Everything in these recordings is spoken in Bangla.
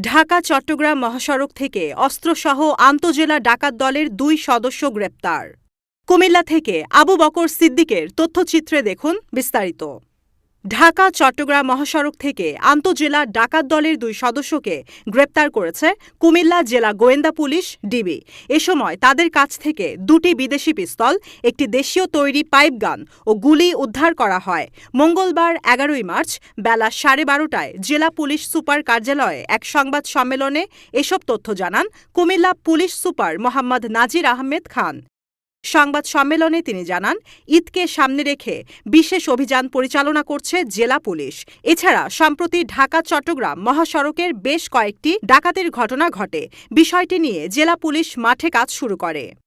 ঢাকা, চট্টগ্রাম মহাসড়ক থেকে অস্ত্রসহ আন্তজেলা ডাকাত দলের দুই সদস্য গ্রেপ্তার। কুমিল্লা থেকে আবু বকর সিদ্দিকের তথ্যচিত্রে দেখুন বিস্তারিত। ঢাকা, চট্টগ্রাম মহাসড়ক থেকে আন্তজেলা ডাকাত দলের দুই সদস্যকে গ্রেপ্তার করেছে কুমিল্লা জেলা গোয়েন্দা পুলিশ, ডিবি। এ সময় তাদের কাছ থেকে দুটি বিদেশি পিস্তল, একটি দেশীয় তৈরি পাইপ গান ও গুলি উদ্ধার করা হয়। মঙ্গলবার এগারোই মার্চ বেলা সাড়ে বারোটায় জেলা পুলিশ সুপার কার্যালয়ে এক সংবাদ সম্মেলনে এসব তথ্য জানান কুমিল্লা পুলিশ সুপার মোহাম্মদ নাজির আহমেদ খান। সংবাদ সম্মেলনে তিনি জানান, ঈদকে সামনে রেখে বিশেষ অভিযান পরিচালনা করছে জেলা পুলিশ। এছাড়া সম্প্রতি ঢাকা, চট্টগ্রাম মহাসড়কের বেশ কয়েকটি ডাকাতির ঘটনা ঘটে। বিষয়টি নিয়ে জেলা পুলিশ মাঠে কাজ শুরু করে।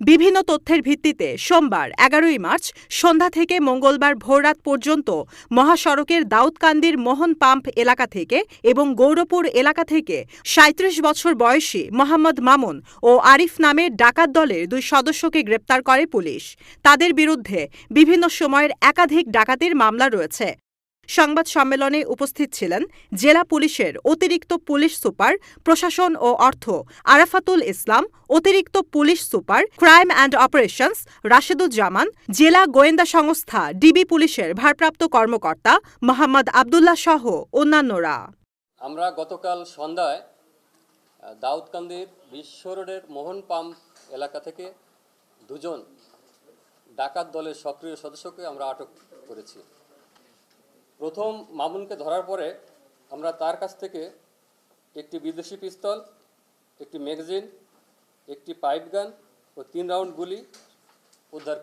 বিভিন্ন তথ্যের ভিত্তিতে সোমবার, এগারোই মার্চ, সন্ধ্যা থেকে মঙ্গলবার ভোররাত পর্যন্ত মহাসড়কের দাউদকান্দির মোহন পাম্প এলাকা থেকে এবং গৌরপুর এলাকা থেকে সাঁত্রিশ বছর বয়সী মোহাম্মদ মামুন ও আরিফ নামের ডাকাত দলের দুই সদস্যকে গ্রেপ্তার করে পুলিশ। তাদের বিরুদ্ধে বিভিন্ন সময়ের একাধিক ডাকাতির মামলা রয়েছে। সংবাদ সম্মেলনে উপস্থিত ছিলেন জেলা পুলিশের অতিরিক্ত পুলিশ সুপার, প্রশাসন ও অর্থ আরাফাতুল ইসলাম, অতিরিক্ত police super, crime and operations Rasheduzzaman, জেলা গোয়েন্দা সংস্থা ডিবি পুলিশের ভারপ্রাপ্ত কর্মকর্তা মোহাম্মদ আবদুল্লাহ সহ অন্যান্যরা। আমরা গতকাল সন্ধ্যায় দাউদকান্দির বিশ্ব রোডের মোহন পাম্প এলাকা থেকে দুজন ডাকাত দলের সক্রিয় সদস্যকে আমরা আটক করেছি। প্রথম মামুনকে ধরার পরে আমরা তার কাছ থেকে একটি বিদেশি পিস্তল, একটি ম্যাগাজিন একটি পাইপ গান ও তিন রাউন্ড গুলি উদ্ধার